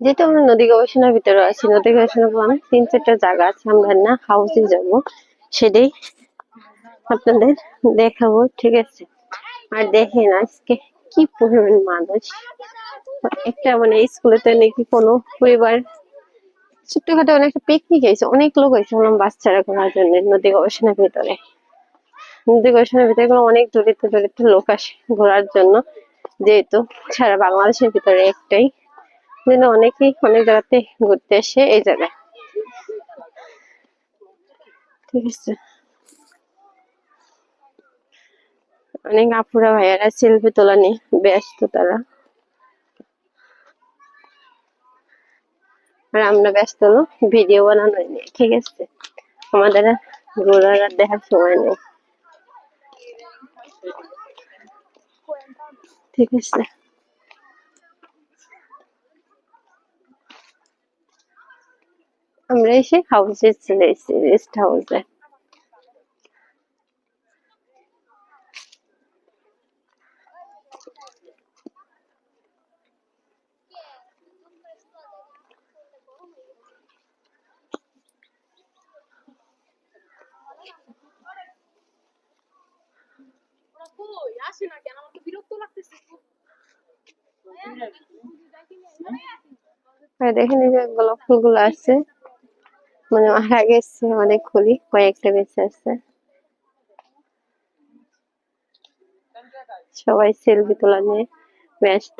যেহেতু আমরা নদী গবেষণার ভিতরে আছি, নদী গবেষণা বললাম তিন চারটা জায়গা আছে, আমরা না হাউসে যাব, সেটাই আপনাদের দেখাবো, ঠিক আছে? আর দেখেন আজকে কি পরিমাণ মানুষ। একটা মানে স্কুলেতে নাকি কোনো পরিবার, ছোট্টখাটো অনেক পিকনিক হয়েছে, অনেক লোক হয়েছে, বললাম বাচ্চারা ঘোরার জন্য নদী গবেষণার ভিতরে। নদী গবেষণার ভিতরে অনেক দূরিত দূরিত লোক আসে ঘোরার জন্য, যেহেতু সারা বাংলাদেশের ভিতরে একটাই যেন অনেকেই অনেক জায়গাতে ঘুরতে আসে এই জায়গায়। ঠিক আছে। অনেক আপুরা ভাইয়ারা সেলফি তোলা নিয়ে ব্যস্ত তারা। আর আমরা ব্যস্ত হলো ভিডিও বানানো নিয়ে, ঠিক আছে? আমাদের ঘোরার আর দেখার সময় নেই। ঠিক আছে। আমরা এসে হাউসে চলে এসেছি রেস্ট হাউসে দেখেন এই যে গোলাপ ফুলগুলো আছে। মানে মারা গেছে অনেক খুলি কয়েকটা বেঁচে আছে। সবাই সেলফি তোলা নিয়ে ব্যস্ত।